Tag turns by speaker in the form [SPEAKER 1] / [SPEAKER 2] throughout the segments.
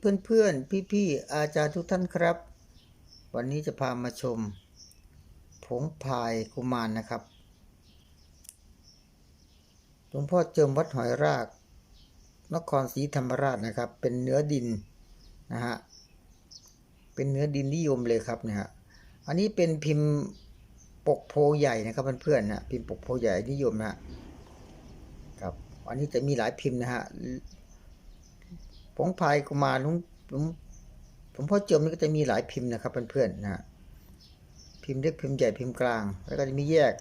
[SPEAKER 1] เพื่อนๆ พี่ๆ อาจารย์ทุกท่านครับ วันนี้จะพามาชม ผงพายกุมารนะครับหลวงพ่อเจิมวัดหอยราก นครศรีธรรมราชนะครับ เป็นเนื้อดินนะฮะเป็นเนื้อดินนิยมเลยครับเนี่ยฮะอันนี้เป็นพิมพ์ปกโพใหญ่นะครับเพื่อนๆนะพิมพ์ปกโพใหญ่นิยมนะฮะครับอันนี้จะมีหลายพิมพ์นะฮะ ผงพายกุมารหลวงหลวงพ่อเจิมนี่ก็จะมีหลายพิมพ์นะครับเพื่อนๆนะฮะพิมพ์เล็กพิมพ์ใหญ่พิมพ์กลาง แล้วก็จะมีแยก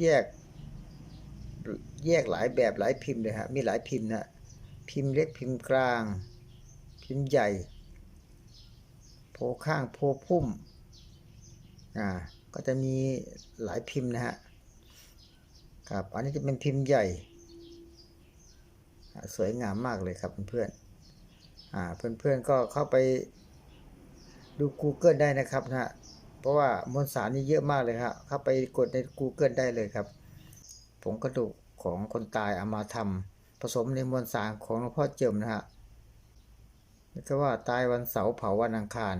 [SPEAKER 1] แยก แยกหลายแบบหลายพิมพ์เลยฮะมีหลายพิมพ์นะพิมพ์เล็กพิมพ์กลาง พิมพ์ใหญ่โพข้างโพพุ่มอ่าก็จะมีหลายพิมพ์นะฮะครับอันนี้จะเป็นพิมพ์ใหญ่ สวยงามมากเลยครับเพื่อนๆ เพื่อนๆก็เข้าไปดู Google ได้นะครับนะฮะเพราะว่ามวลสารนี่เยอะมากเลยครับเข้าไปกดใน Google ได้เลยครับผงกระดูกของคนตายเอามาทำผสมในมวลสารของหลวงพ่อเจิมนะฮะนี่ก็ว่าตายวันเสาร์เผาวันอังคาร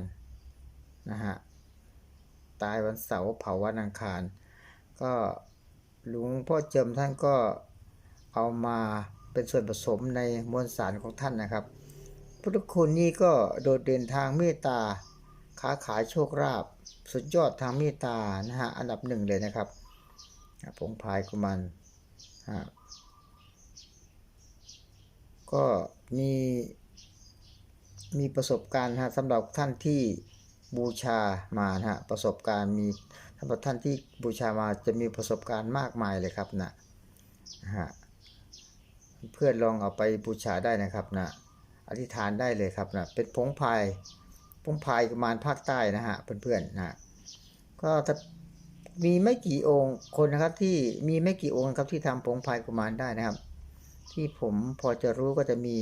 [SPEAKER 1] นะฮะตายวันเสาร์เผาวันอังคาร ก็หลวงพ่อเจิมท่านก็เอามาเป็นส่วนผสมในมวลสารของท่านนะครับ พุทธคุณนี่ก็โดดเด่นทางเมตตาค้าขายโชคลาภสุดยอดทางเมตตานะฮะอันดับหนึ่งเลยนะครับผงพายกุมันก็มีมีประสบการณ์ฮะสำหรับท่านที่บูชามานะฮะประสบการณ์มีสำหรับท่านที่บูชามาจะมีประสบการณ์มากมายเลยครับนะฮะเพื่อนลองเอาไปบูชาได้นะครับนะ อธิษฐานได้เลยครับนะเป็นผงพายผงพายกุมารภาคใต้นะฮะเพื่อนๆนะก็ถ้ามีไม่กี่องค์คนนะครับที่มีไม่กี่องค์ครับที่ทำผงพายกุมารได้นะครับ ที่ผมพอจะรู้ก็จะมี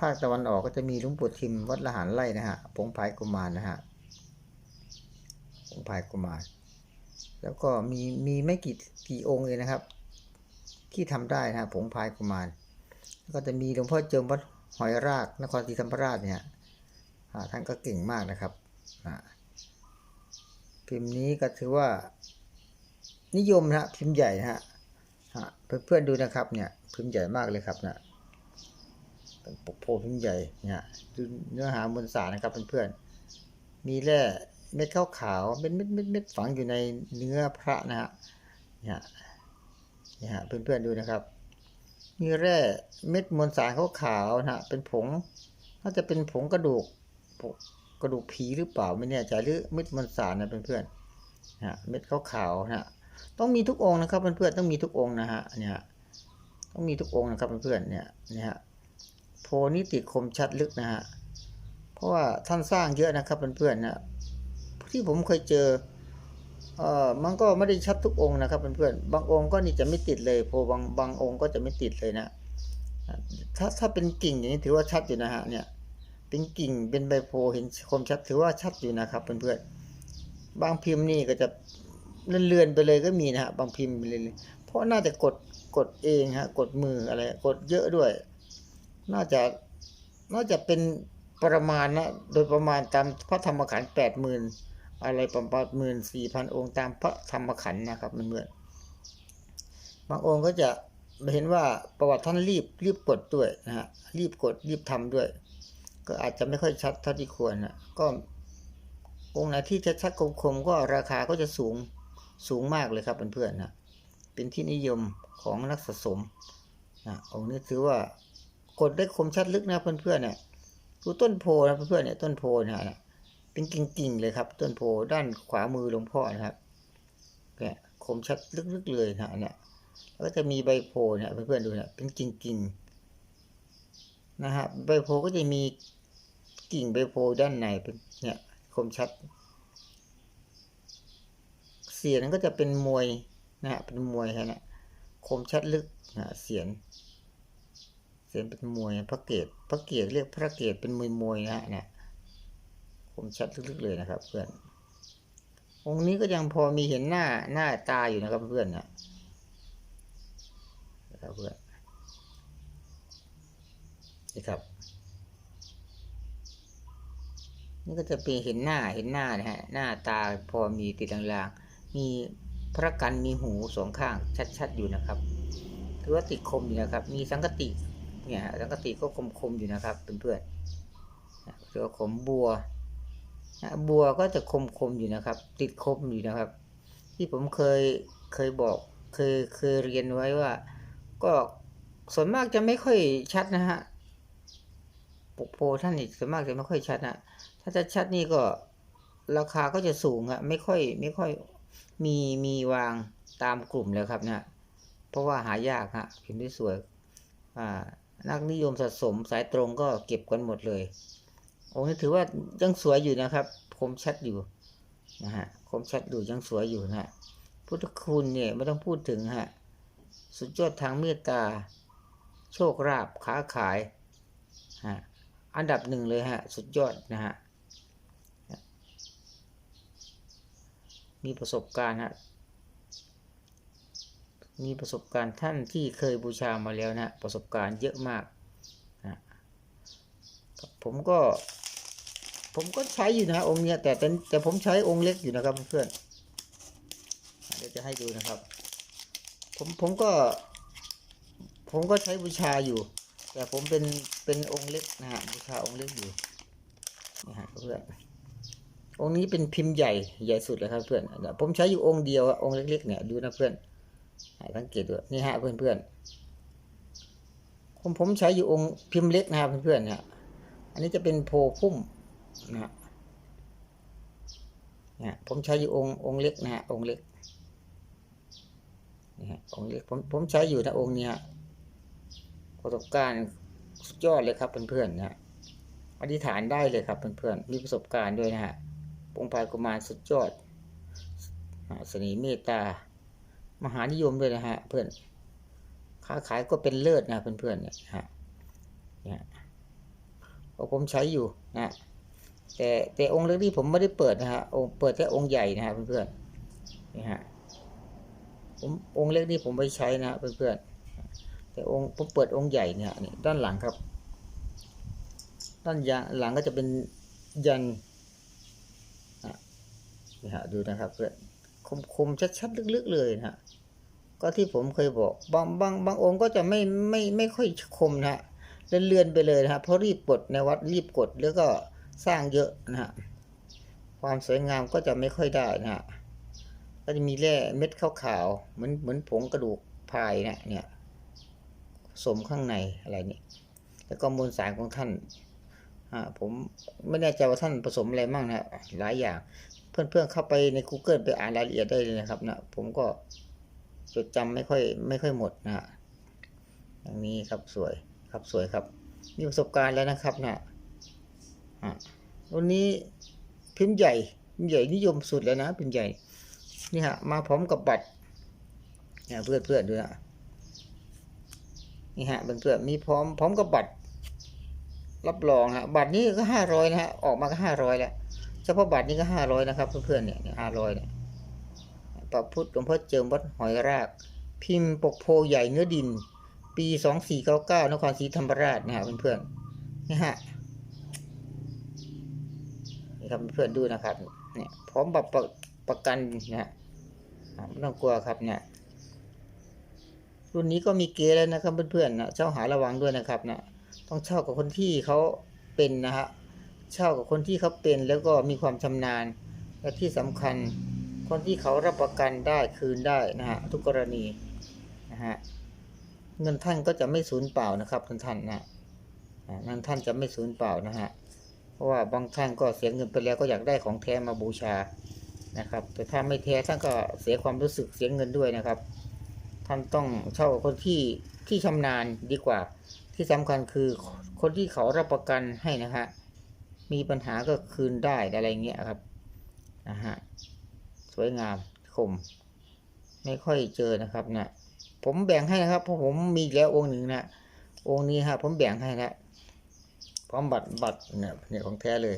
[SPEAKER 1] ภาคตะวันออกก็จะมีหลุงปู่ทิมวัดละหารไร่นะฮะผงพายกุมารนะฮะผงพายกุมาร แล้วก็มีมีไม่กี่กี่องค์เองนะครับ ที่ทำได้นะฮะผงพายกุมารก็จะมีหลวงพ่อเจิมวัด หอยรากนครศรีธรรมราชเนี่ยท่านก็เก่งมากนะครับพิมพ์นี้ก็ถือว่านิยมนะพิมพ์ใหญ่นะฮะเพื่อนๆดูนะครับเนี่ยพิมพ์ใหญ่มากเลยครับนะเป็นปกโพพิมพ์ใหญ่เนี่ยดูเนื้อหามวลสารนะครับเพื่อนๆมีแร่เม็ดขาวขาวเม็ดเม็ดเม็ดเม็ดฝังอยู่ในเนื้อพระนะฮะเนี่ยเนี่ฮะเพื่อนๆดูนะครับ มีแร่เม็ดมวลสารขาวขาวนะฮะเป็นผงน่าจะเป็นผงกระดูกกระดูกผีหรือเปล่าไม่แน่ใจหรือเม็ดมวลสารนะเพื่อนๆฮะเม็ดขาวขาวนะฮะต้องมีทุกองค์นะครับเพื่อนๆต้องมีทุกองค์นะฮะเนี่ยต้องมีทุกองค์นะครับเพื่อนๆเนี่ยเนี่ยโพนิติคมชัดลึกนะฮะเพราะว่าท่านสร้างเยอะนะครับเพื่อนๆนะที่ผมเคยเจอ เออมันก็ไม่ได้ชัดทุกองค์นะครับเพื่อนๆบางองค์ก็นี่จะไม่ติดเลยโพบางบางองค์ก็จะไม่ติดเลยนะถ้าถ้าเป็นกิ่งอย่างนี้ถือว่าชัดอยู่นะฮะเนี่ยเป็นกิ่งเป็นใบโพเห็นคมชัดถือว่าชัดอยู่นะครับเพื่อนๆบางพิมพ์นี่ก็จะเลื่อนๆไปเลยก็มีนะฮะบางพิมพ์เลยเพราะน่าจะกดกดเองฮะกดมืออะไรกดเยอะด้วย น่าจะน่าจะเป็นประมาณนะโดยประมาณตามพระธรรมขันธ์แปดหมื่น อะไรประมาณหมื่นสี่พันองค์ตามพระธรรมขันธ์นะครับเพื่อนบางองค์ก็จะเห็นว่าประวัติท่านรีบรีบกดด้วยนะฮะรีบกดรีบทำด้วย ก็อาจจะไม่ค่อยชัดเท่าที่ควรนะก็องค์ไหนที่ชัดๆคมๆก็ราคาก็จะสูงสูงมากเลยครับเพื่อนๆนะเป็นที่นิยมของนักสะสมนะองค์นี้ถือว่ากดได้คมชัดลึกนะเพื่อนๆเนี่ยดูต้นโพนะเพื่อนๆเนี่ยต้นโพเนี่ย เป็นกิ่งๆเลยครับ ต้นโพด้านขวามือหลวงพ่อนะครับเนี่ยคมชัดลึกๆเลยนะเนี่ยแล้วก็จะมีใบโพเนี่ยเพื่อนๆดูเนี่ยเป็นกิ่งๆนะฮะใบโพก็จะมีกิ่งใบโพด้านในเป็นเนี่ยคมชัด เสียนก็จะเป็นมวยนะฮะเป็นมวยนะคมชัดลึกนะเสียนเสียนเป็นมวยพระเกตพระเกตเรียกพระเกตเป็นมวยมวยนะฮะเนี่ย คมชัดลึกๆเลยนะครับ เพื่อน องค์นี้ก็ยังพอมีเห็นหน้าหน้าตาอยู่นะครับเพื่อนนะนะครับเพื่อนนี่ครับ นี่ก็จะเป็นเห็นหน้าเห็นหน้านะฮะหน้าตาพอมีติดลางๆ มีพระกันมีหูสองข้างชัดๆอยู่นะครับถือว่าติดคมอยู่นะครับ มีสังกติเนี่ยสังกติก็คมๆอยู่นะครับเพื่อนๆเรียกว่าขมบัว บัวก็จะคมๆอยู่นะครับ ติดคมอยู่นะครับ ที่ผมเคยเคยบอกเคยเคยเรียนไว้ว่า ก็ส่วนมากจะไม่ค่อยชัดนะฮะปกโพท่านนี่ส่วนมากจะไม่ค่อยชัดนะถ้าจะชัดนี่ก็ราคาก็จะสูงอะไม่ค่อยไม่ค่อยมีมีวางตามกลุ่มเลยครับนะเพราะว่าหายากฮะพิมพ์ที่สวยอ่านักนิยมสะสมสายตรงก็เก็บกันหมดเลย องค์นี้ถือว่ายังสวยอยู่นะครับ คมชัดอยู่นะฮะคมชัดอยู่ยังสวยอยู่นะฮะพุทธคุณเนี่ยไม่ต้องพูดถึงฮะสุดยอดทางเมตตา โชคราบค้าขายฮะอันดับหนึ่งเลยฮะสุดยอดนะฮะมีประสบการณ์ฮะมีประสบการณ์ท่านที่เคยบูชามาแล้วนะประสบการณ์เยอะมากนะผมก็ ผมก็ใช้อยู่นะองค์เนี้ยแต่แต่แต่ผมใช้องค์เล็กอยู่นะครับเพื่อนเดี๋ยวจะให้ดูนะครับ ผมผมก็ ผมก็ใช้บูชาอยู่ แต่ผมเป็นเป็นองค์เล็กนะฮะบูชาองค์เล็กอยู่นะฮะเพื่อนองค์นี้เป็นพิมพ์ใหญ่ใหญ่สุดเลยครับเพื่อนเนี่ยผมใช้อยู่องค์เดียวอะองค์เล็ก ๆ เนี่ยดูนะเพื่อนสังเกตดูนี่ฮะเพื่อนๆผมผมใช้อยู่องค์พิมพ์เล็กนะครับเพื่อนๆเนี่ยอันนี้จะเป็นโพพุ่ม นะฮะเนี่ยผมใช้อยู่องค์องค์เล็กนะฮะองค์เล็กนี่ฮะองค์เล็กผมผมใช้อยู่นะองค์เนี้ยประสบการณ์สุดยอดเลยครับเพื่อนๆนะฮะอธิษฐานได้เลยครับเพื่อนๆมีประสบการณ์ด้วยนะฮะองค์พายกุมารสุดยอดอ่าเสน่ห์เมตตามหานิยมด้วยนะฮะเพื่อนค้าขายก็เป็นเลิศนะเพื่อนๆเนี่ยฮะเนี่ยเพราะผมใช้อยู่นะ แต่แต่องค์เล็กที่ผมไม่ได้เปิดนะฮะองค์เปิดแค่องค์ใหญ่นะฮะเพื่อนๆนี่ฮะผมองค์เล็กนี่ผมไปใช้นะเพื่อนๆแต่องค์ผมเปิดองค์ใหญ่เนี่ยนี่ด้านหลังครับ ด้านยาหลังก็จะเป็นยันนี่ฮะดูนะครับเพื่อนคมคมๆชัดๆลึกๆเลยนะฮะก็ที่ผมเคยบอกบางบางบางองค์ก็จะไม่ไม่ไม่ค่อยคมนะฮะเลื่อนๆไปเลยนะฮะเพราะรีบกดในวัดรีบกดแล้วก็ สร้างเยอะนะฮะความสวยงามก็จะไม่ค่อยได้นะฮะก็จะมีแร่เม็ดขาวๆเหมือนเหมือนผงกระดูกพายนะเนี่ยสมข้างในอะไรนี่แล้วก็มวลสารของท่านอ่าผมไม่แน่ใจว่าท่านผสมอะไรบ้างนะหลายอย่าง เพื่อนๆเข้าไปใน Google ไปอ่านรายละเอียดได้เลยนะครับนะผมก็จดจำไม่ค่อยไม่ค่อยหมดนะฮะอย่างนี้ครับสวยครับสวยครับ มีประสบการณ์แล้วนะครับนะอะ วันนี้พิมพ์ใหญ่พิมพ์ใหญ่นิยมสุดแล้วนะพิมพ์ใหญ่ นี่ฮะ มาพร้อมกับบัตรเนี่ยเพื่อนเพื่อนดูนะนี่ฮะเพื่อนเพื่อนมีพร้อมพร้อมกับบัตร รับรองฮะบัตรนี้ก็ห้าร้อยนะฮะออกมาก็ห้าร้อยแล้วเฉพาะบัตรนี้ก็ห้าร้อยนะครับเพื่อนๆเนี่ยห้าร้อยเนี่ยพระพุทธหลวงพ่อเจิมวัดหอยราก พิมพ์ปกโพใหญ่เนื้อดิน ปีสองสี่เก้าเก้านครศรีธรรมราชนะฮะเพื่อนๆนี่ฮะ นี่ครับเพื่อนดูนะครับ เนี่ยพร้อมบัตรประประกันนะฮะไม่ต้องกลัวครับเนี่ยรุ่นนี้ก็มีเกณฑ์แล้วนะครับเพื่อนๆนะเช่าหาระวังด้วยนะครับนะต้องเช่ากับคนที่เขาเป็นนะฮะเช่ากับคนที่เขาเป็นแล้วก็มีความชำนาญ และที่สำคัญคนที่เขารับประกันได้คืนได้นะฮะทุกกรณีนะฮะเงินท่านก็จะไม่สูญเปล่านะครับท่านท่านนะอ่าเงินท่านจะไม่สูญเปล่านะฮะ ราะว่าบางท่านก็เสียเงินไปแล้วก็อยากได้ของแท้มาบูชานะครับ แต่ถ้าไม่แท้ท่านก็เสียความรู้สึกเสียเงินด้วยนะครับ ท่านต้องเช่าคนที่ที่ชำนาญดีกว่า ที่สำคัญคือคนที่เขารับประกันให้นะฮะมีปัญหาก็คืนได้อะไรเงี้ยครับนะฮะสวยงามคม ไม่ค่อยเจอนะครับนะผมแบ่งให้นะครับเพราะผมมีแล้วองค์หนึ่งนะองค์นี้ฮะผมแบ่งให้นะ พร้อมบัตรบัตรเนี่ยเนี่ยของแท้เลย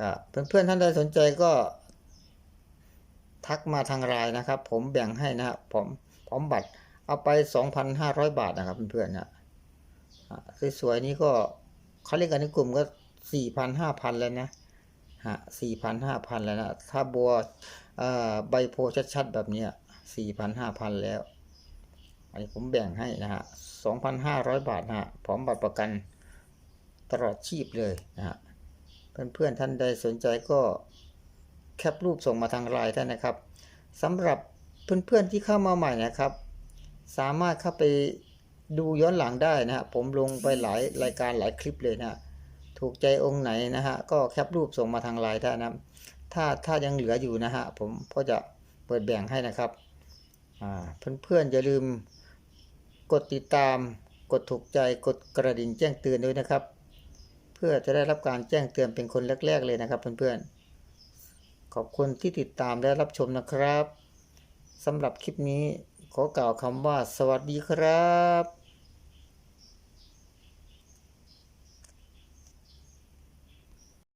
[SPEAKER 1] ครับเพื่อนๆท่านใดสนใจก็ ทักมาทางไลน์นะครับ ผมแบ่งให้นะครับผมพร้อมบัตรเอาไป 2,500 บาทนะครับเพื่อนๆนะอะสวยๆนี้ก็เขาเรียกกันในกลุ่มก็4,000 5,000แล้วนะฮะสี่พันห้าพันแล้วนะ ถ้าบัวใบโพชัดๆแบบเนี้ยสี่พันห้าพันแล้ว อันนี้ผมแบ่งให้นะฮะสองพันห้าร้อยบาทนะฮะพร้อมบัตรประกัน ตลอดชีพเลยนะฮะเพื่อนๆท่านใดสนใจก็แคปรูปส่งมาทางไลน์ได้นะครับสำหรับเพื่อนๆที่เข้ามาใหม่นะครับ สามารถเข้าไปดูย้อนหลังได้นะฮะผมลงไปหลายรายการหลายคลิปเลยนะฮะถูกใจองค์ไหนนะฮะก็แคปรูปส่งมาทางไลน์ได้นะถ้าถ้ายังเหลืออยู่นะฮะผมก็จะเปิดแบ่งให้นะครับอ่าเพื่อนๆอย่าลืมกดติดตามกดถูกใจกดกระดิ่งแจ้งเตือนด้วยนะครับ พื่อจะได้รับการแจ้งเตือนเป็นคนแรก ๆ เลยนะครับเพื่อนๆ ขอบคุณที่ติดตามและรับชมนะครับสำหรับคลิปนี้ขอกล่าวคำว่าสวัสดีครับ